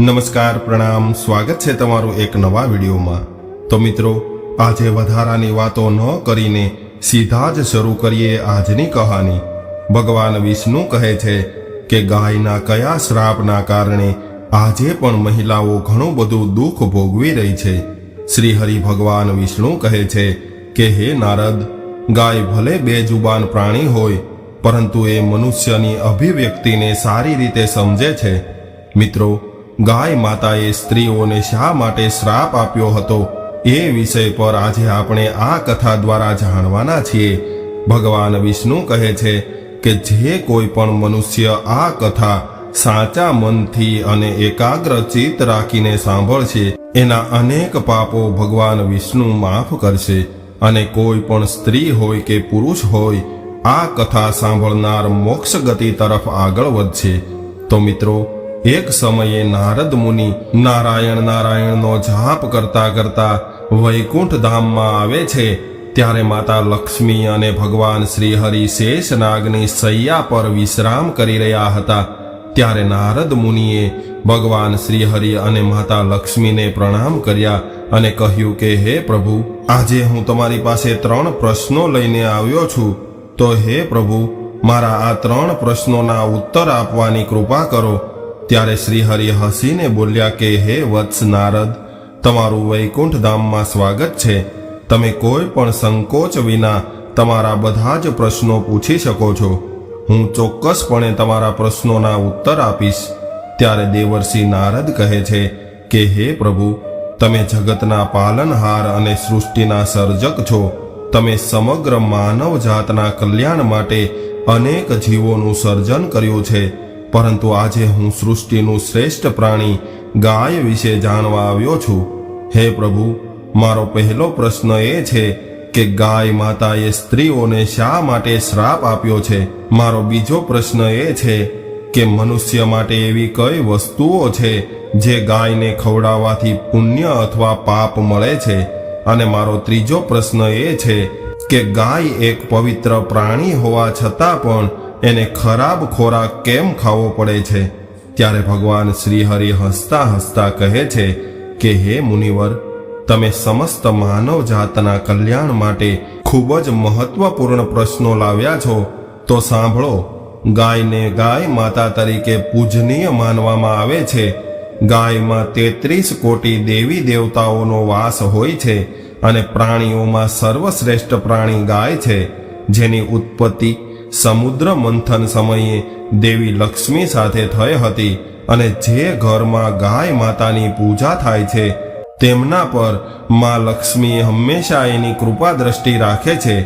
નમસ્કાર, પ્રણામ, સ્વાગત છે તમારું એક નવા વિડીયોમાં. તો મિત્રો, આજે વધારાની વાતો ન કરીને સીધા જ શરૂ કરીએ આજની કહાની. ભગવાન વિષ્ણુ કહે છે કે ગાયના કયા શ્રાપના કારણે આજે પણ મહિલાઓ ઘણું બધું દુઃખ ભોગવી રહી છે. શ્રી હરિ ભગવાન વિષ્ણુ કહે છે કે, હે નારદ, ગાય ભલે બેજુબાન પ્રાણી હોય, પરંતુ એ મનુષ્યની અભિવ્યક્તિને સારી રીતે સમજે છે. મિત્રો ગાય માતાએ સ્ત્રીઓને શા માટે શ્રાપ આપ્યો હતો એ વિષય પર આજે આપણે આ કથા દ્વારા જાણવાના છીએ. ભગવાન વિષ્ણુ કહે છે કે જે કોઈ પણ મનુષ્ય આ કથા સાચા મનથી અને એકાગ્ર ચિત્ત રાખીને સાંભળશે, એના અનેક પાપો ભગવાન વિષ્ણુ માફ કરશે. અને કોઈ પણ સ્ત્રી હોય કે પુરુષ હોય, આ કથા સાંભળનાર મોક્ષ ગતિ તરફ આગળ વધશે. તો મિત્રો એક સમયે નારદ મુનિ નારાયણ નારાયણનો જાપ કરતા કરતા વૈકુંઠ ધામમાં આવે છે, ત્યારે માતા લક્ષ્મી અને ભગવાન શ્રી હરિ શેષનાગની સૈયા પર વિશ્રામ કરી રહ્યા હતા. ત્યારે નારદ મુનિએ ભગવાન શ્રી હરિ અને માતા લક્ષ્મીને પ્રણામ કર્યા અને કહ્યું કે, હે પ્રભુ, આજે હું તમારી પાસે ત્રણ પ્રશ્નો લઈને આવ્યો છું. તો હે પ્રભુ, મારા આ ત્રણ પ્રશ્નોના ઉત્તર આપવાની કૃપા કરો. ત્યારે શ્રી હરિ હસીને બોલ્યા કે, હે વત્સ નારદ, તમારું વૈકુંઠ ધામમાં સ્વાગત છે. તમે કોઈ પણ સંકોચ વિના તમારા બધા જ પ્રશ્નો પૂછી શકો છો. હું ચોક્કસપણે તમારા પ્રશ્નોના ઉત્તર આપીશ. ત્યારે દેવર્ષિ નારદ કહે છે કે, હે પ્રભુ, તમે જગતના પાલનહાર અને સૃષ્ટિના સર્જક છો. તમે સમગ્ર માનવ જાતના કલ્યાણ માટે અનેક જીવોનું સર્જન કર્યું છે. પરંતુ આજે હું સૃષ્ટિનું શ્રેષ્ઠ પ્રાણી ગાય વિશે જાણવા આવ્યો છું. હે પ્રભુ, મારો પહેલો પ્રશ્ન એ છે કે ગાય માતાએ સ્ત્રીઓને શા માટે શ્રાપ આપ્યો છે? મારો બીજો પ્રશ્ન એ છે કે મનુષ્ય માટે એવી કઈ વસ્તુઓ છે જે ગાયને ખવડાવવાથી પુણ્ય અથવા પાપ મળે છે? અને મારો ત્રીજો પ્રશ્ન એ છે કે ગાય એક પવિત્ર પ્રાણી હોવા છતાં પણ એને ખરાબ ખોરાક કેમ ખાવો પડે છે? ત્યારે ભગવાન શ્રીહરિ હસતા હસતા કહે છે કે, હે મુનિવર, તમે સમસ્ત માનવ જાતના કલ્યાણ માટે ખૂબ જ મહત્વપૂર્ણ પ્રશ્નો લાવ્યા છો. તો સાંભળો, ગાયને ગાય માતા તરીકે પૂજનીય માનવામાં આવે છે. ગાયમાં તેત્રીસ કોટી દેવી દેવતાઓનો વાસ હોય છે અને પ્રાણીઓમાં સર્વશ્રેષ્ઠ પ્રાણી ગાય છે, જેની ઉત્પત્તિ સમુદ્ર મંથન સમયે દેવી લક્ષ્મી સાથે થઈ હતી અને જે ઘરમાં ગાય માતાની પૂજા થાય છે, તેમના પરમાં લક્ષ્મી હંમેશા એની કૃપા દ્રષ્ટિ રાખે છે.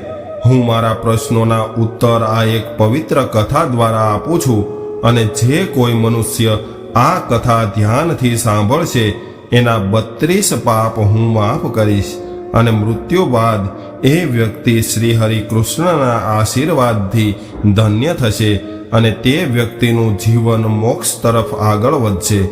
હું મારા પ્રશ્નોના ઉત્તર આ એક પવિત્ર કથા દ્વારા આપું છું અને જે કોઈ મનુષ્ય આ કથા ધ્યાનથી સાંભળશે, એના બત્રીસ પાપ હું માફ કરીશ. અને મૃત્યુ બાદ એ વ્યક્તિ શ્રી હરિ કૃષ્ણના આશીર્વાદથી ધન્ય થશે અને તે વ્યક્તિનું જીવન મોક્ષ તરફ આગળ વધશે.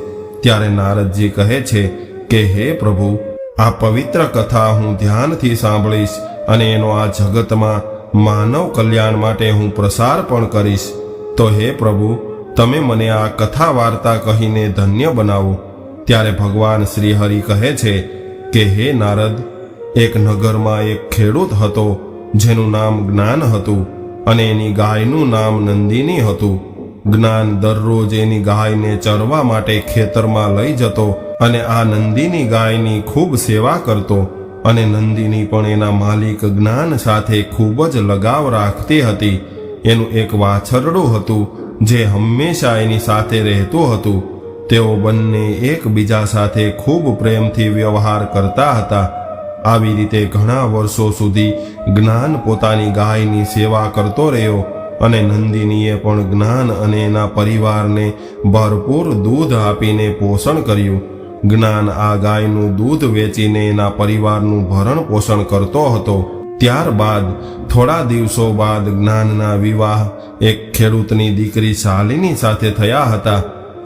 ત્યારે નારદજી કહે છે કે, હે પ્રભુ, આ પવિત્ર કથા હું ધ્યાનથી સાંભળીશ અને એનો આ જગતમાં માનવ કલ્યાણ માટે હું પ્રસાર પણ કરીશ. તો હે પ્રભુ, તમે મને આ કથા વાર્તા કહીને ધન્ય બનાવો. ત્યારે ભગવાન શ્રી હરિ કહે છે કે, હે નારદ એક નગરમાં એક ખેડૂત હતો, જેનું નામ જ્ઞાન હતું અને એની ગાયનું નામ નંદિની હતું. જ્ઞાન દરરોજ એની ગાયને ચરવા માટે ખેતરમાં લઈ જતો અને આ નંદિની ગાયની ખૂબ સેવા કરતો અને નંદિની પણ એના માલિક જ્ઞાન સાથે ખૂબ જ લગાવ રાખતી હતી. એનું એક વાછરડું હતું, જે હંમેશા એની સાથે રહેતું હતું. તેઓ બંને એકબીજા સાથે ખૂબ પ્રેમથી વ્યવહાર કરતા હતા આવી રીતે ઘણા વર્ષો સુધી જ્ઞાન પોતાની ગાયની સેવા કરતો રહ્યો અને નંદિનીએ પણ જ્ઞાન અને એના પરિવારને ભરપૂર દૂધ આપીને પોષણ કર્યું. જ્ઞાન આ ગાયનું દૂધ વેચીને એના પરિવારનું ભરણ પોષણ કરતો હતો. ત્યારબાદ, થોડા દિવસો બાદ જ્ઞાનના વિવાહ એક ખેડૂતની દીકરી શાલિની સાથે થયા હતા.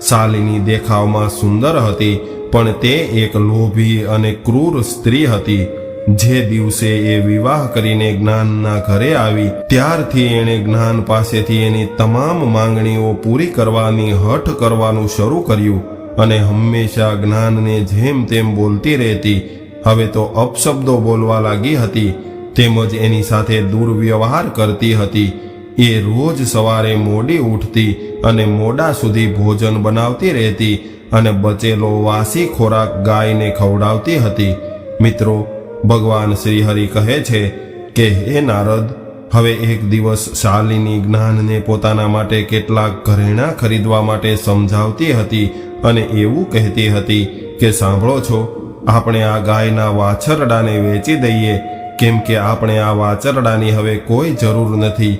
શાલિની દેખાવમાં સુંદર હતી પણ તે એક લોભી અને ક્રૂર સ્ત્રી હતી. જે દિવસે એ વિવાહ કરીને જ્ઞાનના ઘરે આવી, ત્યારથી એણે જ્ઞાન પાસેથી એની તમામ માંગણીઓ પૂરી કરવાની, હઠ કરવાનું શરૂ કર્યું અને હંમેશા જ્ઞાનને જેમ તેમ બોલતી રહેતી. હવે તો અપશબ્દો બોલવા લાગી હતી, તેમજ એની સાથે દુર્વ્યવહાર કરતી હતી. એ રોજ સવારે મોડી ઉઠતી અને મોડા સુધી ભોજન બનાવતી રહેતી. અને બચેલો વાસી ખોરાક ગાયને ખવડાવતી હતી. મિત્રો, ભગવાન શ્રીહરિ કહે છે કે, હે નારદ, હવે એક દિવસ શાલિની જ્ઞાનને પોતાના માટે કેટલાક ઘરેણાં ખરીદવા માટે સમજાવતી હતી અને એવું કહેતી હતી કે, સાંભળો છો, આપણે આ ગાયના વાછરડાને વેચી દઈએ. કેમ કે આપણે આ વાછરડાની હવે કોઈ જરૂર નથી.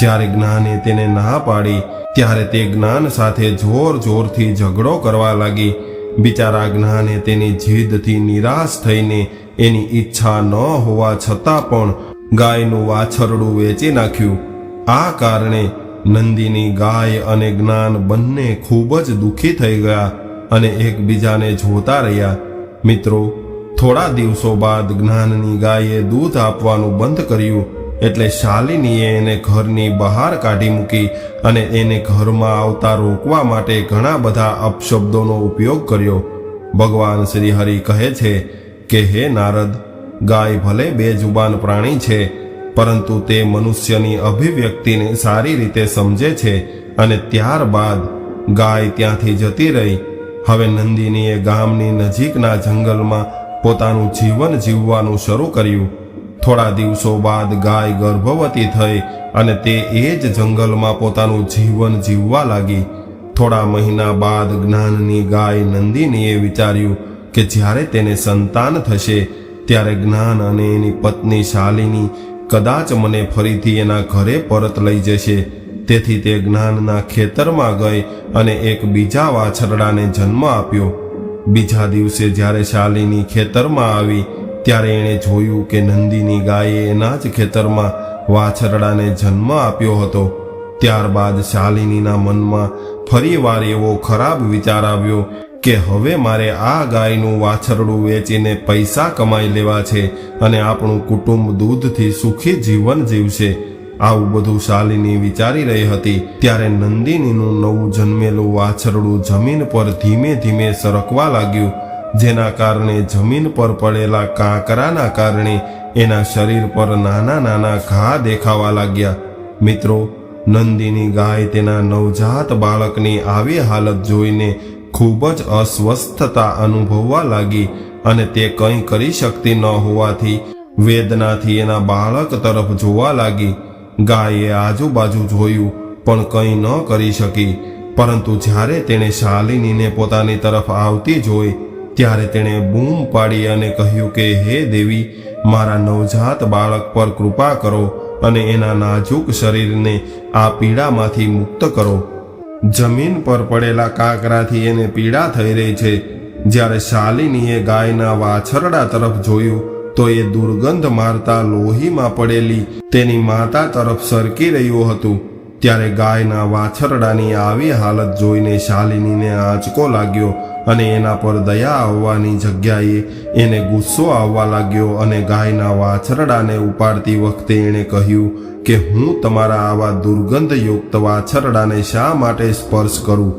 જ્યારે જ્ઞાને તેને ના પાડી, ત્યારે તે જ્ઞાન સાથે જોર જોરથી ઝઘડો કરવા લાગી. બિચારા જ્ઞાને તેની જીદથી નિરાશ થઈને એની ઈચ્છા ન હોવા છતાં પણ ગાયનું વાછરડું વેચી નાખ્યું. આ કારણે નંદીની ગાય અને જ્ઞાન બંને ખૂબ જ દુઃખી થઈ ગયા અને એકબીજાને જોતા રહ્યા. મિત્રો, થોડા દિવસો બાદ જ્ઞાનની ગાયે દૂધ આપવાનું બંધ કર્યું. એટલે શાલિનીએ એને ઘરની બહાર કાઢી મૂકી અને એને ઘરમાં આવતા રોકવા માટે ઘણા બધા અપશબ્દોનો ઉપયોગ કર્યો. ભગવાન શ્રી હરિ કહે છે કે, હે નારદ, ગાય ભલે બે જુબાન પ્રાણી છે, પરંતુ તે મનુષ્યની અભિવ્યક્તિને સારી રીતે સમજે છે અને ત્યારબાદ ગાય ત્યાંથી જતી રહી. હવે નંદિનીએ ગામની નજીકના જંગલમાં પોતાનું જીવન જીવવાનું શરૂ કર્યું. થોડા દિવસો બાદ ગાય ગર્ભવતી થઈ અને તે એ જ જંગલમાં પોતાનું જીવન જીવવા લાગી. થોડા મહિના બાદ જ્ઞાનની ગાય નંદિનીએ વિચાર્યું કે જ્યારે તેને સંતાન થશે, ત્યારે જ્ઞાન અને એની પત્ની શાલિની કદાચ મને ફરીથી એના ઘરે પરત લઈ જશે. તેથી તે જ્ઞાનના ખેતરમાં ગઈ અને એક બીજા વાછરડાને જન્મ આપ્યો. બીજા દિવસે જ્યારે શાલિની ખેતરમાં આવી ત્યારે એણે જોયું કે નંદીની ગાયે એના જ ખેતરમાં વાછરડાને જન્મ આપ્યો હતો. ત્યારબાદ શાલિનીના મનમાં ફરીવાર એવો ખરાબ વિચાર આવ્યો કે હવે મારે આ ગાયનું વાછરડું વેચીને પૈસા કમાઈ લેવા છે અને આપણું કુટુંબ દૂધથી સુખી જીવન જીવશે. આવું બધું શાલિની વિચારી રહી હતી. ત્યારે નંદિનીનું નવું જન્મેલું વાછરડું જમીન પર ધીમે ધીમે સરકવા લાગ્યું. જેના કારણે જમીન પર પડેલા કાંકરાના કારણે એના શરીર પર નાના નાના ઘા દેખાવા લાગ્યા. મિત્રો, નંદિની ગાય તેના નવજાત બાળકની આવી હાલત જોઈને ખૂબ જ અસ્વસ્થતા અનુભવવા લાગી અને તે કંઈ કરી શકતી ન હોવાથી વેદનાથી એના બાળક તરફ જોવા લાગી. ગાયે આજુબાજુ જોયું, પણ કંઈ ન કરી શકી. પરંતુ જ્યારે તેણે શાલિનીને પોતાની તરફ આવતી જોઈ ત્યારે તેણે બૂમ પાડી અને કહ્યું કે, હે દેવી, મારા નવજાત બાળક પર કૃપા કરો અને એના નાજુક શરીરને આ પીડામાંથી મુક્ત કરો. જમીન પર પડેલા કાંકરાથી એને પીડા થઈ રહી છે. જ્યારે શાલિનીએ ગાયના વાછરડા તરફ જોયું, તો એ દુર્ગંધ મારતા લોહીમાં પડેલી તેની માતા તરફ સરકી રહ્યું હતું. ત્યારે ગાયના વાછરડાની આવી હાલત જોઈને શાલિનીને આંચકો લાગ્યો અને એના પર દયા આવવાની જગ્યાએ એને ગુસ્સો આવવા લાગ્યો અને ગાયના વાછરડાને ઉપાડતી વખતે એણે કહ્યું કે હું તમારા આવા દુર્ગંધયુક્ત વાછરડાને શા માટે સ્પર્શ કરું?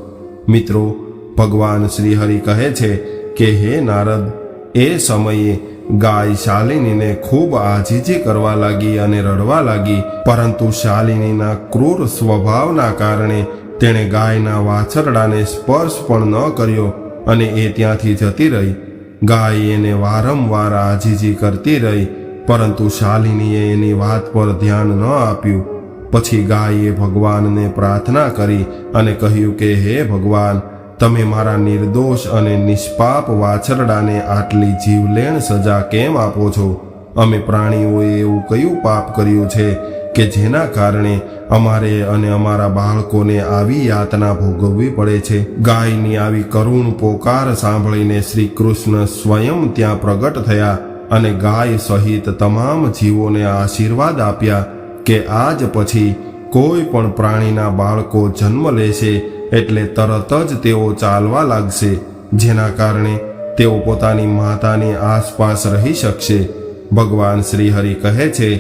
મિત્રો, ભગવાન શ્રીહરિ કહે છે કે, હે નારદ, એ સમયે ગાય શાલિનીને ખૂબ આજીજી કરવા લાગી અને રડવા લાગી, પરંતુ શાલિનીના ક્રૂર સ્વભાવના કારણે તેણે ગાયના વાછરડાને સ્પર્શ પણ ન કર્યો અને એ ત્યાંથી જતી રહી. ગાય એને વારંવાર આજીજી કરતી રહી, પરંતુ શાલિનીએ એની વાત પર ધ્યાન ન આપ્યું. પછી ગાયે ભગવાનને પ્રાર્થના કરી અને કહ્યું કે, હે ભગવાન તમે મારા નિર્દોષ અને નિષ્પાપ વાછરડાને આટલી જીવલેણ સજા કેમ આપો છો? અમે પ્રાણીઓએ એવું કયું પાપ કર્યું છે કે જેના કારણે અમારે અને અમારા બાળકોને આવી યાતના ભોગવવી પડે છે? ગાયની આવી કરુણ પોકાર સાંભળીને શ્રી કૃષ્ણ સ્વયં ત્યાં પ્રગટ થયા અને ગાય સહિત તમામ જીવોને આશીર્વાદ આપ્યા કે આજ પછી કોઈ પણ પ્રાણીના બાળકો જન્મ લેશે એટલે તરત જ તેઓ ચાલવા લાગશે, જેના કારણે તેઓ પોતાની માતાની આસપાસ રહી શકશે. ભગવાન શ્રીહરિ કહે છે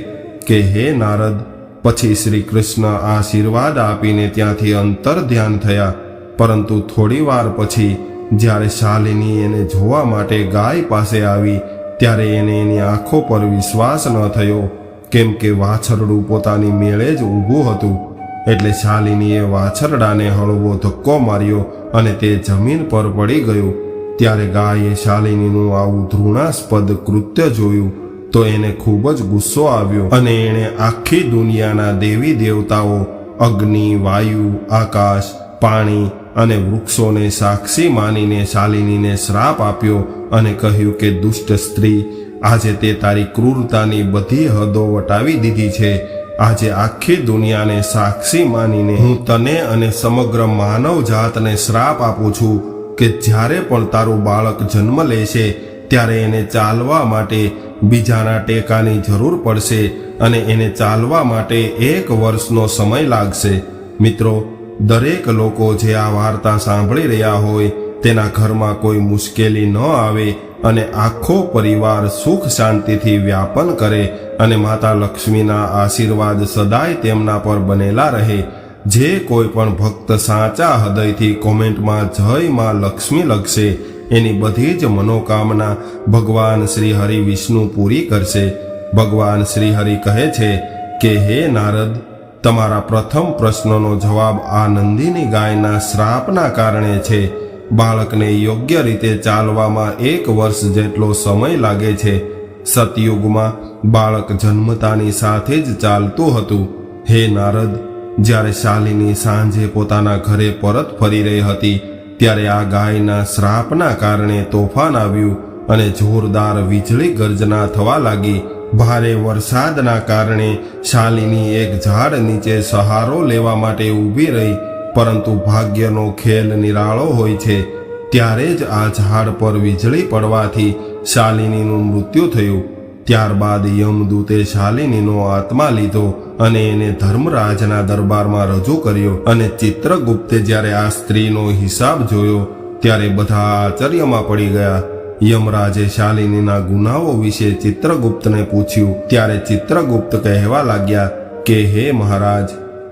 કે, હે નારદ, પછી શ્રી કૃષ્ણ આશીર્વાદ આપીને ત્યાંથી અંતર ધ્યાન થયા. પરંતુ થોડી વાર પછી, જ્યારે શાલિની એને જોવા માટે ગાય પાસે આવી, ત્યારે એને એની આંખો પર વિશ્વાસ ન થયો. કેમ કે વાછરડું પોતાની મેળે જ ઊભું હતું. એટલે શાલિનીએ વાછરડાને હળવો ધક્કો માર્યો અને તે જમીન પર પડી ગયું. ત્યારે ગાયે શાલિનીનું આવું ધૃણાસ્પદ કૃત્ય જોયું તો એને ખૂબ જ ગુસ્સો આવ્યો અને એણે આખી દુનિયાના દેવી દેવતાઓ, અગ્નિ, વાયુ, આકાશ, પાણી અને વૃક્ષોને સાક્ષી માનીને શાલિનીને શ્રાપ આપ્યો અને કહ્યું કે દુષ્ટ સ્ત્રી, આજે તે તારી ક્રૂરતાની બધી હદો વટાવી દીધી છે. આજે આખી દુનિયાને સાક્ષી માનીને હું તને અને સમગ્ર માનવ જાતને શ્રાપ આપું છું કે જ્યારે પણ તારું બાળક જન્મ લેશે ત્યારે એને ચાલવા માટે બીજાના ટેકાની જરૂર પડશે અને એને ચાલવા માટે એક વર્ષનો સમય લાગશે. મિત્રો, દરેક લોકો જે આ વાર્તા સાંભળી રહ્યા હોય, તેના ઘરમાં કોઈ મુશ્કેલી ન આવે અને આખો પરિવાર સુખ શાંતિથી વ્યાપન કરે અને માતા લક્ષ્મીના આશીર્વાદ સદાય તેમના પર બનેલા રહે. જે કોઈ પણ ભક્ત સાચા હૃદયથી કોમેન્ટમાં જય માં લક્ષ્મી લખશે, એની બધી જ મનોકામના ભગવાન શ્રી હરિ વિષ્ણુ પૂરી કરશે. ભગવાન શ્રી હરિ કહે છે કે, હે નારદ, તમારા પ્રથમ પ્રશ્નનો જવાબ આ નંદિની ગાયના શ્રાપના કારણે છે. બાળકને યોગ્ય રીતે ચાલવામાં એક વર્ષ જેટલો સમય લાગે છે. સતયુગમાં બાળક જન્મતાની સાથે જ ચાલતું હતું. હે નારદ, જ્યારે શાલિની સાંજે પોતાના ઘરે પરત ફરી રહી હતી, ત્યારે આ ગાયના શ્રાપના કારણે તોફાન આવ્યું અને જોરદાર વીજળી ગર્જના થવા લાગી. ભારે વરસાદના કારણે શાલિની એક ઝાડ નીચે સહારો લેવા માટે ઊભી રહી. પરંતુ ભાગ્યનો ખેલ નિરાળો હોય છે. ત્યારે જ આ ઝાડ પર વીજળી પડવાથી શાલિનીનું મૃત્યુ થયું. ત્યારબાદ યમદૂતે શાલિનીનો આત્મા લીધો અને એને ધર્મરાજના દરબારમાં રજૂ કર્યો અને ચિત્રગુપ્તે જ્યારે આ સ્ત્રીનો હિસાબ જોયો, ત્યારે બધા આશ્ચર્યમાં પડી ગયા. યમરાજે શાલિનીના ગુનાઓ વિશે ચિત્રગુપ્તને પૂછ્યું, ત્યારે ચિત્રગુપ્ત કહેવા લાગ્યા કે, હે મહારાજ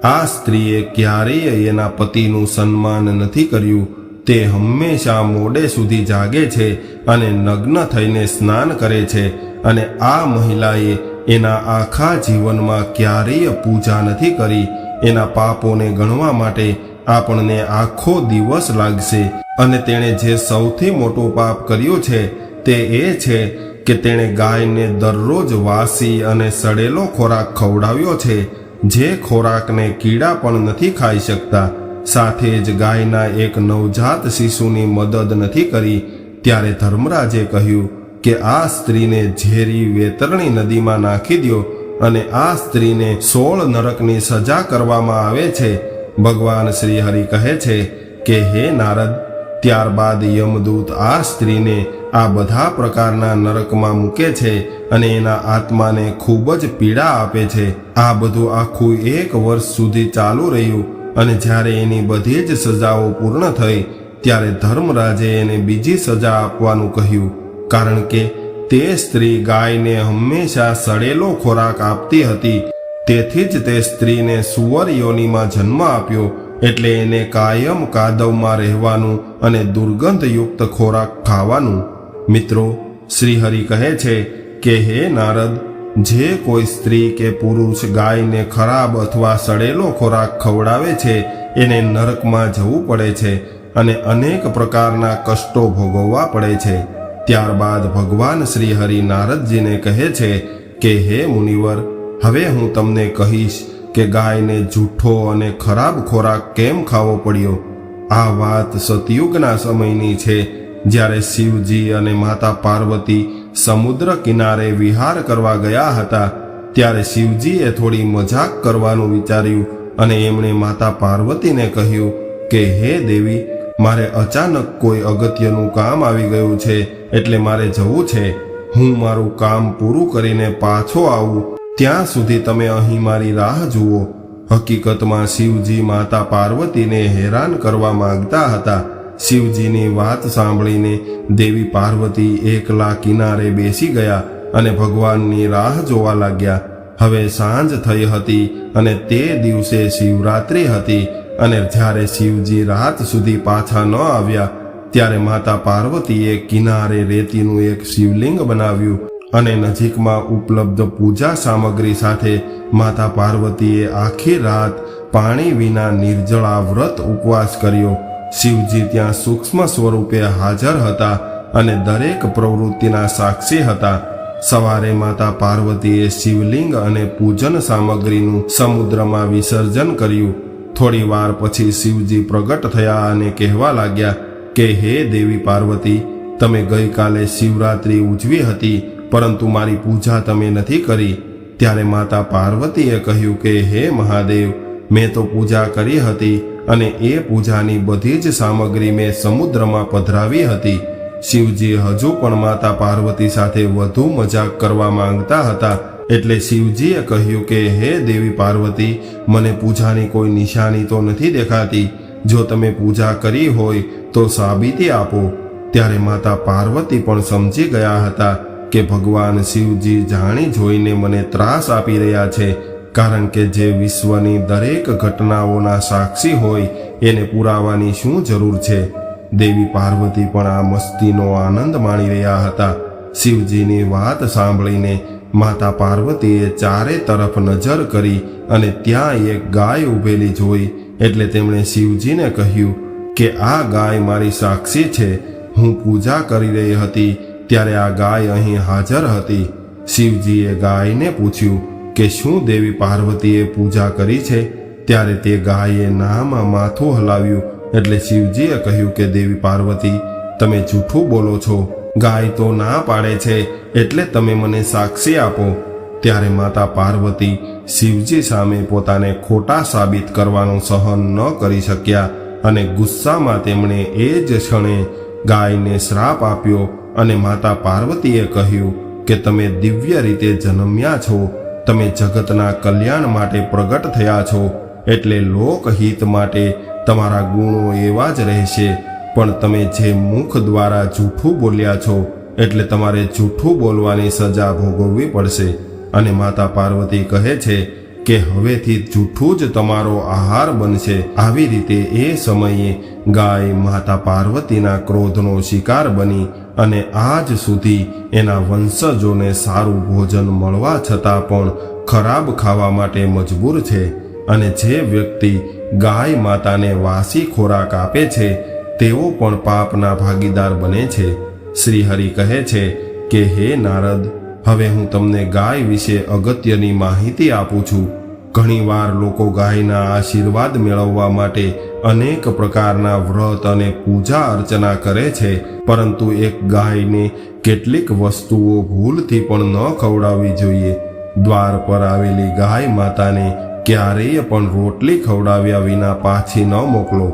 આ સ્ત્રીએ ક્યારેય એના પતિનું સન્માન નથી કર્યું. તે હંમેશા મોડે સુધી જાગે છે અને નગ્ન થઈને સ્નાન કરે છે અને આ મહિલાએ એના આખા જીવનમાં ક્યારેય પૂજા નથી કરી. એના પાપોને ગણવા માટે આપણને આખો દિવસ લાગશે અને તેણે જે સૌથી મોટું પાપ કર્યું છે તે એ છે કે તેણે ગાયને દરરોજ વાસી અને સડેલો ખોરાક ખવડાવ્યો છે. જે ખોરાકને કીડા પણ નથી ખાઈ શકતા, સાથે જ ગાયના એક નવજાત શિશુની મદદ નથી કરી, ત્યારે ધર્મરાજે કહ્યું કે આ સ્ત્રીને ઝેરી વેતરણી નદીમાં નાખી દો અને આ સ્ત્રીને સોળ નરકની સજા કરવામાં આવે છે. ભગવાન શ્રી હરિ કહે છે કે, હે નારદ, ત્યારબાદ યમદૂત આ સ્ત્રીને આ બધા પ્રકારના નરકમાં મૂકે છે અને એના આત્માને ખૂબ જ પીડા આપે છે. આ બધું આખું એક વર્ષ સુધી ચાલુ રહ્યું અને જ્યારે એની બધી જ સજાઓ પૂર્ણ થઈ, ત્યારે ધર્મરાજે એને બીજી સજા આપવાનું કહ્યું. કારણ કે તે સ્ત્રી ગાયને હંમેશા સડેલો ખોરાક આપતી હતી. તેથી જ તે સ્ત્રીને સુવર યોનીમાં જન્મ આપ્યો, એટલે એને કાયમ કાદવમાં રહેવાનું અને દુર્ગંધયુક્ત ખોરાક ખાવાનું મિત્રો, શ્રીહરિ કહે છે કે, હે નારદ, જે કોઈ સ્ત્રી કે પુરુષ ગાયને ખરાબ અથવા સડેલો ખોરાક ખવડાવે છે, એને નરકમાં જવું પડે છે અને અનેક પ્રકારના કષ્ટો ભોગવવા પડે છે. ત્યારબાદ ભગવાન શ્રી હરિ નારદજીને કહે છે કે, હે મુનિવર, હવે હું તમને કહીશ કે ગાયને જૂઠો અને ખરાબ ખોરાક કેમ ખાવો પડ્યો? આ વાત સતયુગના સમયની છે જ્યારે શિવજી અને માતા પાર્વતી સમુદ્ર કિનારે વિહાર કરવા ગયા હતા, ત્યારે શિવજીએ થોડી મજાક કરવાનું વિચાર્યું અને એમણે માતા પાર્વતીને કહ્યું કે, હે દેવી, મારે અચાનક કોઈ અગત્યનું કામ આવી ગયું છે, એટલે મારે જવું છે. હું મારું કામ પૂરું કરીને પાછો આવું. ત્યાં સુધી તમે અહીં મારી રાહ જુઓ. હકીકતમાં શિવજી માતા પાર્વતીને હેરાન કરવા માંગતા હતા. શિવજીની વાત સાંભળીને દેવી પાર્વતી એકલા કિનારે બેસી ગયા અને ભગવાનની રાહ જોવા લાગ્યા. હવે સાંજ થઈ હતી અને તે દિવસે શિવરાત્રિ હતી અને જ્યારે શિવજી રાત સુધી પાછા ન આવ્યા, ત્યારે માતા પાર્વતીએ કિનારે રેતીનું એક શિવલિંગ બનાવ્યું અને નજીકમાં ઉપલબ્ધ પૂજા સામગ્રી સાથે માતા પાર્વતીએ આખી રાત પાણી વિના નિર્જળા વ્રત ઉપવાસ કર્યો. શિવજી ત્યાં સૂક્ષ્મ સ્વરૂપે હાજર હતા અને દરેક પ્રવૃત્તિના સાક્ષી હતા. સવારે માતા પાર્વતીએ શિવલિંગ અને પૂજન સામગ્રીનું સમુદ્રમાં વિસર્જન કર્યું. થોડી વાર પછી શિવજી પ્રગટ થયા અને કહેવા લાગ્યા કે, હે દેવી પાર્વતી, તમે ગઈકાલે શિવરાત્રિ ઉજવી હતી, પરંતુ મારી પૂજા તમે નથી કરી. ત્યારે માતા પાર્વતીએ કહ્યું કે, હે મહાદેવ, મેં તો પૂજા કરી હતી અને એ પૂજાની બધી જ સામગ્રી મેં સમુદ્રમાં પધરાવી હતી. શિવજી હજુ પણ માતા પાર્વતી સાથે વધુ મજાક કરવા માંગતા હતા. એટલે શિવજીએ કહ્યું કે, હે દેવી પાર્વતી, મને પૂજાની કોઈ નિશાની તો નથી દેખાતી. જો તમે પૂજા કરી હોય તો સાબિતી આપો. ત્યારે માતા પાર્વતી પણ સમજી ગયા હતા કે ભગવાન શિવજી જાણી જોઈને મને ત્રાસ આપી રહ્યા છે કારણ કે જે વિશ્વની દરેક ઘટનાઓના સાક્ષી હોય, એને પુરાવાની શું જરૂર છે? દેવી પાર્વતી પણ આ મસ્તીનો આનંદ માણી રહ્યા હતા. શિવજીની વાત સાંભળીને માતા પાર્વતીએ ચારે તરફ નજર કરી અને ત્યાં એક ગાય ઊભેલી જોઈ, એટલે તેમણે શિવજીને કહ્યું કે, આ ગાય મારી સાક્ષી છે. હું પૂજા કરી રહી હતી, ત્યારે આ ગાય અહીં હાજર હતી. શિવજીએ ગાયને પૂછ્યું કે શું દેવી પાર્વતીએ પૂજા કરી છે? ત્યારે તે ગાયે નામાં માથું હલાવ્યું. એટલે શિવજીએ કહ્યું કે, દેવી પાર્વતી, તમે જૂઠું બોલો છો. ગાય તો ના પાડે છે, એટલે તમે મને સાક્ષી આપો. ત્યારે માતા પાર્વતી શિવજી સામે પોતાને ખોટા સાબિત કરવાનું સહન ન કરી શક્યા અને ગુસ્સામાં તેમણે એ જ ક્ષણે ગાયને શ્રાપ આપ્યો અને માતા પાર્વતીએ કહ્યું કે, તમે દિવ્ય રીતે જન્મ્યા છો. તમે જગતના કલ્યાણ માટે પ્રગટ થયા છો, એટલે લોકહિત માટે તમારા ગુણો એવા જ રહેશે. પણ તમે જે મુખ દ્વારા જૂઠું બોલ્યા છો, એટલે તમારે જૂઠું બોલવાની સજા ભોગવવી પડશે. અને માતા પાર્વતી કહે છે કે હવેથી જૂઠું જ તમારો આહાર બનશે. આવી રીતે એ સમયે ગાય માતા પાર્વતીના ક્રોધનો શિકાર બની અને આજ સુધી એના વંશજોને સારું ભોજન મળવા છતાં પણ ખરાબ ખાવા માટે મજબૂર છે અને જે વ્યક્તિ ગાય માતાને વાસી ખોરાક આપે છે, તેઓ પણ પાપના ભાગીદાર બને છે. શ્રીહરિ કહે છે કે, હે નારદ, હવે હું તમને ગાય વિશે અગત્યની માહિતી આપું છું. ઘણીવાર લોકો ગાયના આશીર્વાદ મેળવવા માટે અનેક પ્રકારના વ્રત અને પૂજા અર્ચના કરે છે, પરંતુ એક ગાયને કેટલીક વસ્તુઓ ભૂલથી પણ ન ખવડાવવી જોઈએ. દ્વાર પર આવેલી ગાય માતાને ક્યારેય પણ રોટલી ખવડાવ્યા વિના પાછી ન મોકલો.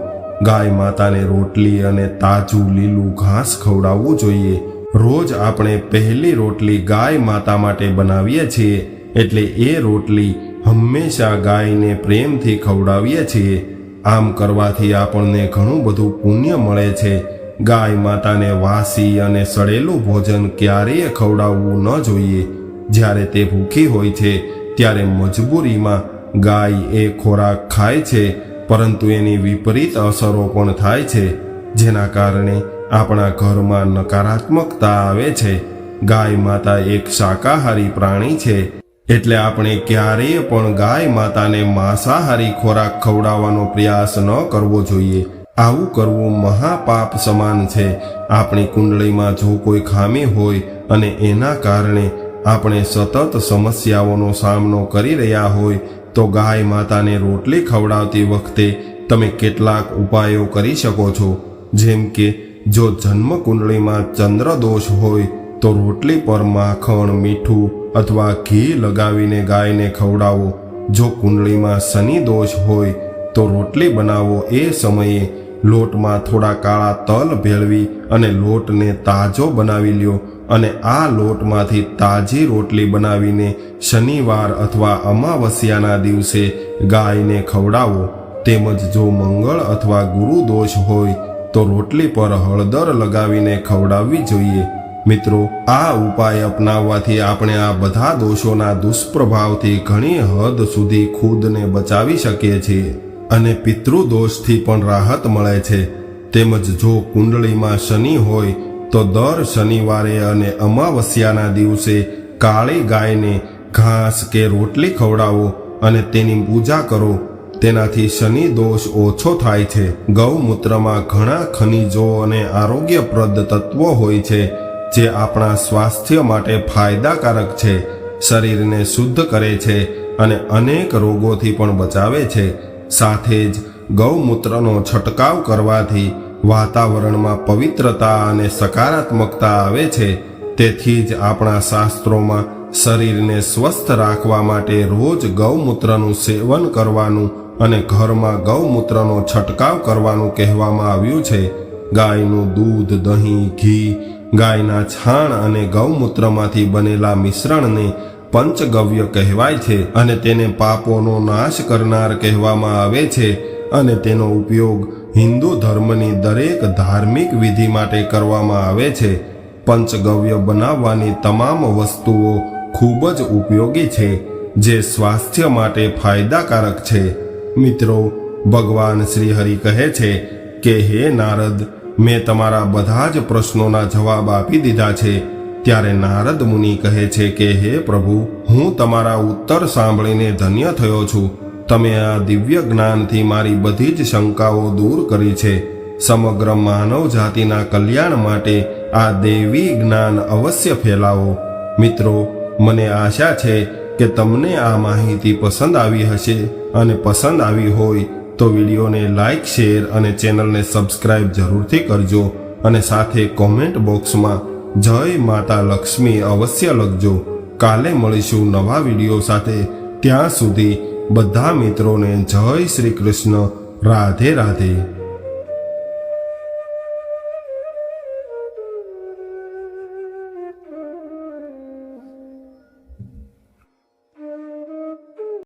ગાય માતાને રોટલી અને તાજું લીલું ઘાસ ખવડાવવું જોઈએ. રોજ આપણે પહેલી રોટલી ગાય માતા માટે બનાવીએ છીએ, એટલે એ રોટલી હંમેશા ગાયને પ્રેમથી ખવડાવીએ છીએ. આમ કરવાથી આપણને ઘણું બધું પુણ્ય મળે છે. ગાય માતાને વાસી અને સડેલું ભોજન ક્યારેય ખવડાવવું ન જોઈએ. જ્યારે તે ભૂખી હોય છે, ત્યારે મજબૂરીમાં ગાય એ ખોરાક ખાય છે, પરંતુ એની વિપરીત અસરો પણ થાય છે, જેના કારણે આપણા ઘરમાં નકારાત્મકતા આવે છે. ગાય માતા એક શાકાહારી પ્રાણી છે. એટલે આપણે ક્યારેય પણ ગાય માતાને માંસાહારી ખોરાક ખવડાવવાનો પ્રયાસ ન કરવો જોઈએ. આવું કરવું મહાપાપ સમાન છે. આપણી કુંડળીમાં જો કોઈ ખામી હોય અને એના કારણે આપણે સતત સમસ્યાઓનો સામનો કરી રહ્યા હોય, તો ગાય માતાને રોટલી ખવડાવતી વખતે તમે કેટલાક ઉપાયો કરી શકો છો. જેમ કે, જો જન્મ કુંડળીમાં ચંદ્ર દોષ હોય તો રોટલી પર માખણ મીઠું અથવા ઘી લગાવીને ગાયને ખવડાવો. જો કુંડળીમાં શનિ દોષ હોય, તો રોટલી બનાવો એ સમયે. લોટમાં થોડા કાળા તલ ભેળવી અને લોટને તાજો બનાવી લ્યો અને આ લોટમાંથી તાજી રોટલી બનાવીને શનિવાર અથવા અમાવસ્યાના દિવસે ગાયને ખવડાવો. તેમજ જો મંગળ અથવા ગુરુ દોષ હોય, તો રોટલી પર હળદર લગાવીને ખવડાવવી જોઈએ. મિત્રો, આ ઉપાય અપનાવવાથી આપણે આ બધા દોષોના દુષ્પ્રભાવથી ઘણી હદ સુધી ખુદને બચાવી શકીએ છીએ અને પિતૃદોષથી પણ રાહત મળે છે. તેમજ જો કુંડળીમાં શનિ હોય, તો દર શનિવારે અને અમાવસ્યાના દિવસે કાળી ગાયને ઘાસ કે રોટલી ખવડાવો અને તેની પૂજા કરો. તેનાથી શનિ દોષ ઓછો થાય છે. ગૌમૂત્રમાં ઘણા ખનિજો અને આરોગ્યપ્રદ તત્વો હોય છે. જે આપણા સ્વાસ્થ્ય માટે ફાયદાકારક છે, શરીરને શુદ્ધ કરે છે અને અનેક રોગોથી પણ બચાવે છે. સાથે જ ગૌમૂત્રનો છંટકાવ કરવાથી વાતાવરણમાં પવિત્રતા અને સકારાત્મકતા આવે છે. તેથી જ આપણા શાસ્ત્રોમાં શરીરને સ્વસ્થ રાખવા માટે રોજ ગૌમૂત્રનું સેવન કરવાનું અને ઘરમાં ગૌમૂત્રનો છંટકાવ કરવાનું કહેવામાં આવ્યું છે. ગાયનું દૂધ, દહીં, ઘી ગાયના છાણ અને ગૌમૂત્રમાંથી બનેલા મિશ્રણને પંચગવ્ય કહેવાય છે અને તેને પાપોનો નાશ કરનાર કહેવામાં આવે છે અને તેનો ઉપયોગ હિન્દુ ધર્મની દરેક ધાર્મિક વિધિ માટે કરવામાં આવે છે. પંચગવ્ય બનાવવાની તમામ વસ્તુઓ ખૂબ જ ઉપયોગી છે, જે સ્વાસ્થ્ય માટે ફાયદાકારક છે. મિત્રો, ભગવાન શ્રી હરિ કહે છે કે, હે નારદ મેં તમારા બધા જ પ્રશ્નોના જવાબ આપી દીધા છે. ત્યારે નારદ મુનિ કહે છે કે, હે પ્રભુ, હું તમારા ઉત્તર સાંભળીને ધન્ય થયો છું. તમે આ દિવ્ય જ્ઞાનથી મારી બધી જ શંકાઓ દૂર કરી છે. સમગ્ર માનવ જાતિના કલ્યાણ માટે આ દેવી જ્ઞાન અવશ્ય ફેલાવો. મિત્રો, મને આશા છે કે તમને આ માહિતી પસંદ આવી હશે અને પસંદ આવી હોય તો વિડીયોને લાઇક શેર અને ચેનલને સબસ્ક્રાઇબ જરૂરથી કરજો અને સાથે કોમેન્ટ બોક્સમાં જય માતા લક્ષ્મી અવશ્ય લખજો. કાલે મળીશું નવા વીડિયો સાથે. ત્યાં સુધી બધા મિત્રોને જય શ્રી કૃષ્ણ. રાધે રાધે.